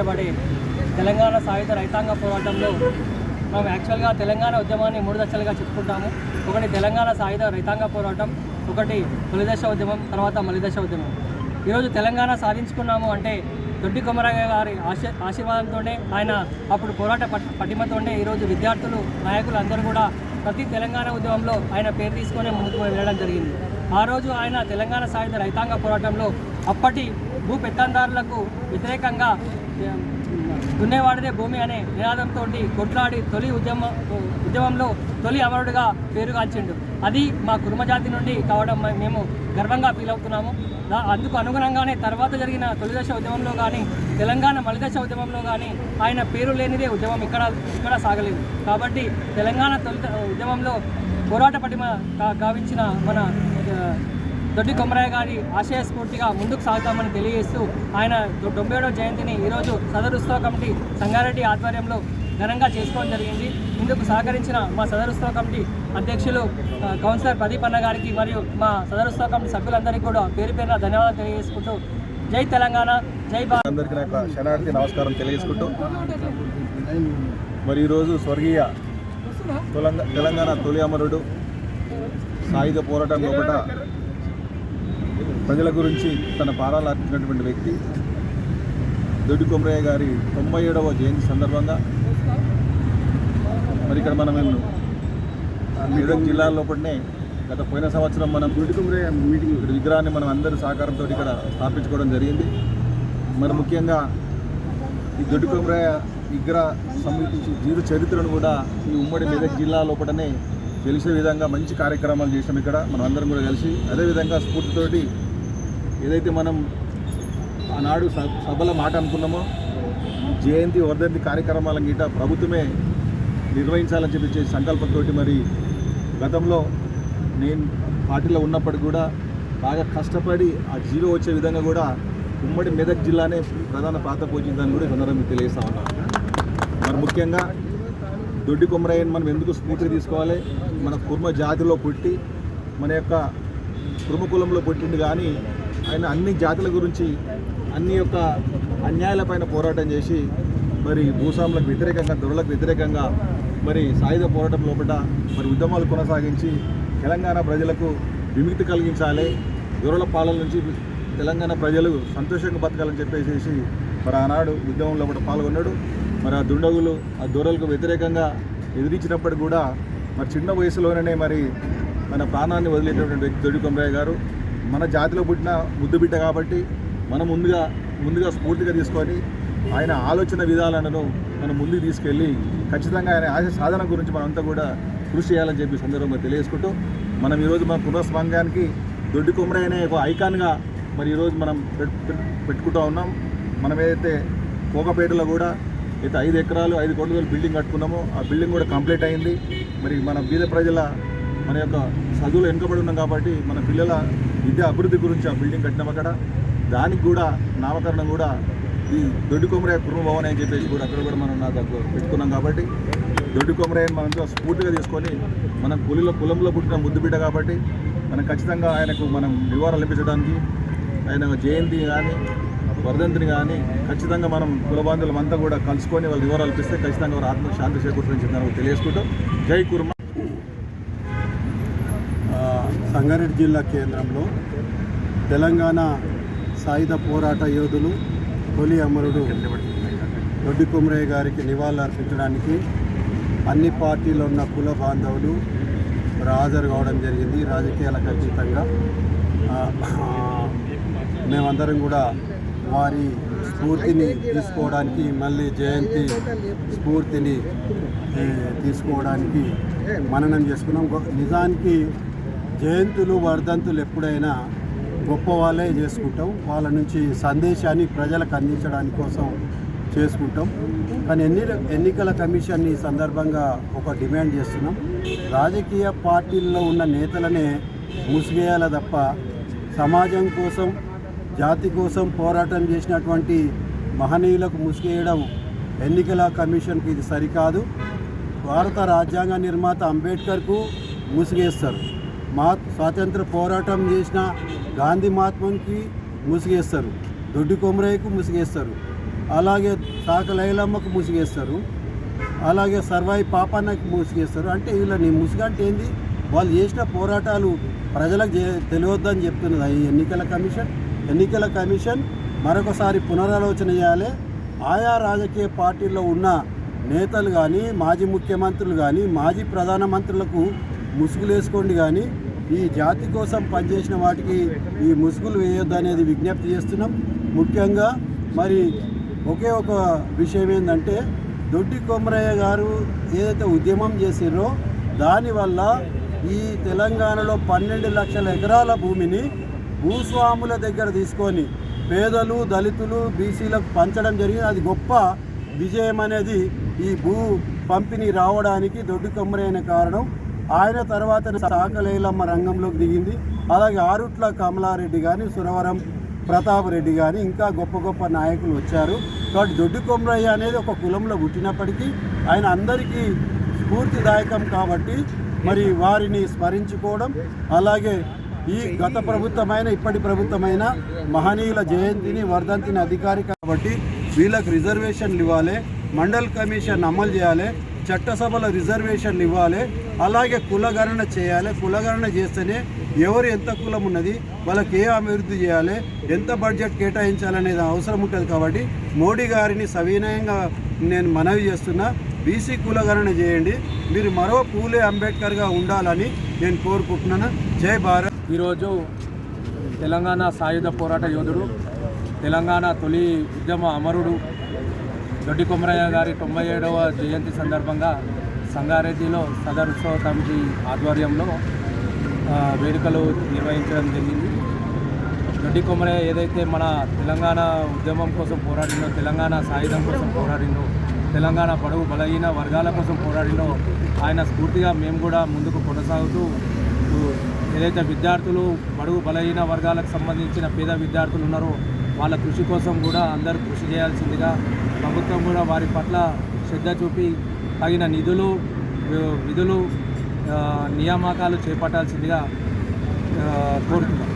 నిర్వహించబడే తెలంగాణ సాయుధ రైతాంగ పోరాటంలో మనం యాక్చువల్గా తెలంగాణ ఉద్యమాన్ని మూడు దశలుగా చెప్పుకుంటాము. ఒకటి తెలంగాణ సాయుధ రైతాంగ పోరాటం ఒకటి తొలిదశ ఉద్యమం తర్వాత మలిదశ ఉద్యమం. ఈరోజు తెలంగాణ సాధించుకున్నాము అంటే దొడ్డి కొమరయ్య గారి ఆశ ఆశీర్వాదంతోనే ఆయన అప్పుడు పోరాట పట్- పటిమతోనే ఈరోజు విద్యార్థులు నాయకులు అందరూ కూడా ప్రతి తెలంగాణ ఉద్యమంలో ఆయన పేరు తీసుకొని ముందుకు వెళ్ళడం జరిగింది. ఆ రోజు ఆయన తెలంగాణ సాయుధ రైతాంగ పోరాటంలో అప్పటి భూ పెత్తందారులకు వ్యతిరేకంగా దున్నేవాడిదే భూమి అనే నినాదంతో కొట్లాడి తొలి ఉద్యమ ఉద్యమంలో తొలి అమరుడుగా పేరుగాల్చిండు అది మా కుర్మజాతి నుండి కావడం మేము గర్వంగా ఫీల్ అవుతున్నాము. అందుకు అనుగుణంగానే తర్వాత జరిగిన తొలిదశ ఉద్యమంలో కానీ తెలంగాణ మలిదశ ఉద్యమంలో కానీ ఆయన పేరు లేనిదే ఉద్యమం ఇక్కడ ఇక్కడ సాగలేదు. కాబట్టి తెలంగాణ తొలి ఉద్యమంలో పోరాట పటిమ గావించిన మన దొడ్డి కొమరయ్య గారి ఆశయ స్ఫూర్తిగా ముందుకు సాగుతామని తెలియజేస్తూ ఆయన డొ- ఏడవ జయంతిని ఈరోజు సదరు ఉత్సవ కమిటీ సంగారెడ్డి ఆధ్వర్యంలో ఘనంగా చేసుకోవడం జరిగింది. ఇందుకు సహకరించిన మా సదరుత్సవ కమిటీ అధ్యక్షులు కౌన్సిలర్ ప్రదీప్ అన్న గారికి మరియు మా సదరుత్సవ కమిటీ సభ్యులందరికీ కూడా పేరు పేరున ధన్యవాదాలు తెలియజేసుకుంటూ జై తెలంగాణ జై భారత్. అందరికీ శరణార్థి నమస్కారం తెలియజేసుకుంటూ మరి ఈరోజు స్వర్గీయ తెలంగాణ తొలి అమరుడు సాయుధ పోరాటం లోపల ప్రజల గురించి తన పారాలు అర్పించినటువంటి వ్యక్తి దొడ్డి కొమరయ్య గారి తొంభై ఏడవ జయంతి సందర్భంగా మరి ఇక్కడ మనం మెదక్ జిల్లా లోపలనే గత పోయిన సంవత్సరం మనం మీటింగ్. ఇక్కడ విగ్రహాన్ని మనం అందరి సహకారంతో ఇక్కడ స్థాపించుకోవడం జరిగింది. మరి ముఖ్యంగా ఈ దొడ్డి కొమరయ్య విగ్రహ సంబంధించి జీవిత చరిత్రను కూడా ఈ ఉమ్మడి మెదక్ జిల్లా లోపలనే తెలిసే విధంగా మంచి కార్యక్రమాలు చేసాం ఇక్కడ. మనం అందరం కూడా కలిసి అదేవిధంగా స్ఫూర్తితోటి ఏదైతే మనం ఆనాడు సభల మాట అనుకున్నామో జయంతి వర్ధంతి కార్యక్రమాల గీట ప్రభుత్వమే నిర్వహించాలని చెప్పి చేసే సంకల్పంతో మరి గతంలో నేను పార్టీలో ఉన్నప్పటికి కూడా బాగా కష్టపడి ఆ జీరో వచ్చే విధంగా కూడా ఉమ్మడి మెదక్ జిల్లానే ప్రధాన పాత్ర పోషిందని కూడా సందర్భంగా తెలియజేస్తా ఉన్నాను మరి ముఖ్యంగా దొడ్డి కొమరయ్యని మనం ఎందుకు స్ఫూర్తి తీసుకోవాలి? మన కుర్మ జాతిలో పుట్టి మన యొక్క కుర్మ కులంలో పుట్టిండు కానీ ఆయన అన్ని జాతుల గురించి అన్ని యొక్క అన్యాయాలపైన పోరాటం చేసి మరి భూస్వాములకు వ్యతిరేకంగా దొరలకు వ్యతిరేకంగా మరి సాయుధ పోరాటం లోపల మరి ఉద్యమాలు కొనసాగించి తెలంగాణ ప్రజలకు విముక్తి కలిగించాలి. దొరల పాలన నుంచి తెలంగాణ ప్రజలు సంతోషంగా బతకాలని చెప్పేసి మరి ఆనాడు ఉద్యమంలో కూడా పాల్గొన్నాడు. మరి ఆ దుండగులు ఆ దొరలకు వ్యతిరేకంగా ఎదిరించినప్పుడు కూడా మరి చిన్న వయసులోనే మరి మన ప్రాణాన్ని వదిలేటటువంటి వ్యక్తి దొడ్డి కొమరయ్య గారు మన జాతిలో పుట్టిన ముద్దు బిడ్డ కాబట్టి మనం ముందుగా ముందుగా స్ఫూర్తిగా తీసుకొని ఆయన ఆలోచన విధాలను మనం ముందుకు తీసుకెళ్ళి ఖచ్చితంగా ఆయన ఆశ సాధన గురించి మనంతా కూడా కృషి చేయాలని చెప్పి సందర్భంగా తెలియజేసుకుంటూ మనం ఈరోజు మన పునఃస్పందానికి దొడ్డి కుమ్మరి అనే ఒక ఐకాన్గా మరి ఈరోజు మనం పెట్- పెట్టుకుంటూ ఉన్నాం. మనం ఏదైతే కోకపేటలో కూడా అయితే ఐదు ఎకరాలు ఐదు కోట్ల బిల్డింగ్ కట్టుకున్నామో. ఆ బిల్డింగ్ కూడా కంప్లీట్ అయింది. మరి మన బీద ప్రజల మన యొక్క చదువులు వెనుకబడి ఉన్నాం కాబట్టి మన పిల్లల విద్యా అభివృద్ధి గురించి ఆ బిల్డింగ్ కట్టినాం అక్కడ. దానికి కూడా నామకరణం కూడా ఈ దొడ్డి కొమరయ్య కుటుంబ భవన్ అని చెప్పేసి కూడా అక్కడ కూడా మనం నాకు పెట్టుకున్నాం కాబట్టి దొడ్డి కొమరయ్యని మనం స్ఫూర్తిగా తీసుకొని మన కులిలో కులంలో పుట్టిన ముద్దు బిడ్డ కాబట్టి మనం ఖచ్చితంగా ఆయనకు మనం నివారణ లభించడానికి ఆయన జయంతి కానీ వర్ధంతిని కానీ ఖచ్చితంగా మనం కులబాంధులం అంతా కూడా కలుసుకొని వాళ్ళ వివరాలు అల్పిస్తే ఖచ్చితంగా వారు ఆత్మ శాంతి చేకూరుతుందని చెప్పి తెలియజేసుకుంటూ. జై కుర్మ. సంగారెడ్డి జిల్లా కేంద్రంలో తెలంగాణ సాయుధ పోరాట యోధులు తొలి అమరుడు దొడ్డి కుమరయ్య గారికి నివాళులు అర్పించడానికి అన్ని పార్టీలో ఉన్న కుల బాంధవులు హాజరు కావడం జరిగింది. రాజకీయాలకు అతీతంగా మేమందరం కూడా వారి స్ఫూర్తిని తీసుకోవడానికి మళ్ళీ జయంతి స్ఫూర్తిని తీసుకోవడానికి మననం చేసుకున్నాం. నిజానికి జయంతులు వర్ధంతులు ఎప్పుడైనా గొప్ప వాళ్ళే చేసుకుంటాం. వాళ్ళ నుంచి సందేశాన్ని ప్రజలకు అందించడానికి కోసం చేసుకుంటాం. కానీ ఎన్ని ఎన్నికల కమిషన్ ఈ సందర్భంగా ఒక డిమాండ్ చేస్తున్నాం. రాజకీయ పార్టీల్లో ఉన్న నేతలనే ముసిగేయాల తప్ప సమాజం కోసం జాతి కోసం పోరాటం చేసినటువంటి మహనీయులకు ముసిగేయడం ఎన్నికల కమిషన్కి ఇది సరికాదు. భారత రాజ్యాంగ నిర్మాత అంబేద్కర్కు ముసిగేస్తారు మా స్వాతంత్ర పోరాటం చేసిన గాంధీ మహాత్మునికి ముసిగేస్తారు. దొడ్డి కొమరయ్యకు ముసిగేస్తారు. అలాగే సాక లైలమ్మకు ముసిగేస్తారు. అలాగే సర్వాయి పాపన్నకి ముసిగేస్తారు. అంటే వీళ్ళని ముసుగు ఏంది? వాళ్ళు చేసిన పోరాటాలు ప్రజలకు తెలియొద్దని చెప్తున్నది ఈ ఎన్నికల కమిషన్. ఎన్నికల కమిషన్ మరొకసారి పునరాలోచన చేయాలి. ఆయా రాజకీయ పార్టీల్లో ఉన్న నేతలు కానీ మాజీ ముఖ్యమంత్రులు కానీ మాజీ ప్రధానమంత్రులకు ముసుగులేసుకోండి కానీ ఈ జాతి కోసం పనిచేసిన వాటికి ఈ ముసుగులు వేయొద్దు అనేది విజ్ఞప్తి చేస్తున్నాం. ముఖ్యంగా మరి ఒకే ఒక విషయం ఏంటంటే దొడ్డి కొమరయ్య గారు ఏదైతే ఉద్యమం చేసిర్రో దానివల్ల ఈ తెలంగాణలో పన్నెండు లక్షల ఎకరాల భూమిని భూస్వాముల దగ్గర తీసుకొని పేదలు దళితులు బీసీలకు పంచడం జరిగింది. అది గొప్ప విజయం అనేది ఈ భూ పంపిణీ రావడానికి దొడ్డి కొమ్మరైన కారణం. ఆయన తర్వాత సాకలేలమ్మ రంగంలోకి దిగింది. అలాగే ఆరుట్ల కమలారెడ్డి కానీ సురవరం ప్రతాప్ రెడ్డి కానీ ఇంకా గొప్ప గొప్ప నాయకులు వచ్చారు. కాబట్టి దొడ్డి కొమరయ్య అనేది ఒక కులంలో పుట్టినప్పటికీ ఆయన అందరికీ స్ఫూర్తిదాయకం కాబట్టి మరి వారిని స్మరించుకోవడం అలాగే ఈ గత ప్రభుత్వమైన ఇప్పటి ప్రభుత్వమైన మహనీయుల జయంతిని వర్ధంతిని అధికారి కాబట్టి వీళ్ళకి రిజర్వేషన్లు ఇవ్వాలి. మండల్ కమిషన్ అమలు చేయాలి. చట్టసభల రిజర్వేషన్లు ఇవ్వాలి. అలాగే కులగణన చేయాలి. కులగణన చేస్తేనే ఎవరు ఎంత కులం ఉన్నది వాళ్ళకి ఏ అభివృద్ధి చేయాలి ఎంత బడ్జెట్ కేటాయించాలనేది అవసరం ఉంటుంది కాబట్టి మోడీ గారిని సవినయంగా నేను మనవి చేస్తున్నా బీసీ కులగణన చేయండి. మీరు మరో పూలే అంబేద్కర్గా ఉండాలని నేను కోరుకుంటున్నాను. జై భారత్. ఈరోజు తెలంగాణ సాయుధ పోరాట యోధుడు తెలంగాణ తొలి ఉద్యమ అమరుడు దొడ్డి కొమరయ్య గారి తొంభై ఏడవ జయంతి సందర్భంగా సంగారెడ్డిలో సదర్ ఉత్సవ కమిటీ ఆధ్వర్యంలో వేడుకలు నిర్వహించడం జరిగింది. గడ్డి కొమ్మరే ఏదైతే మన తెలంగాణ ఉద్యమం కోసం పోరాడినో తెలంగాణ సాయుధం కోసం పోరాడినో తెలంగాణ పొడవు బలహీన వర్గాల కోసం పోరాడినో ఆయన స్ఫూర్తిగా మేము కూడా ముందుకు కొనసాగుతూ ఏదైతే విద్యార్థులు బడుగు బలహీన వర్గాలకు సంబంధించిన పేద విద్యార్థులు ఉన్నారో వాళ్ళ కృషి కోసం కూడా అందరూ కృషి చేయాల్సిందిగా ప్రభుత్వం కూడా వారి పట్ల శ్రద్ధ చూపి తగిన నిధులు విధులు నియామకాలు చేపట్టాల్సిందిగా కోరుతున్నాం.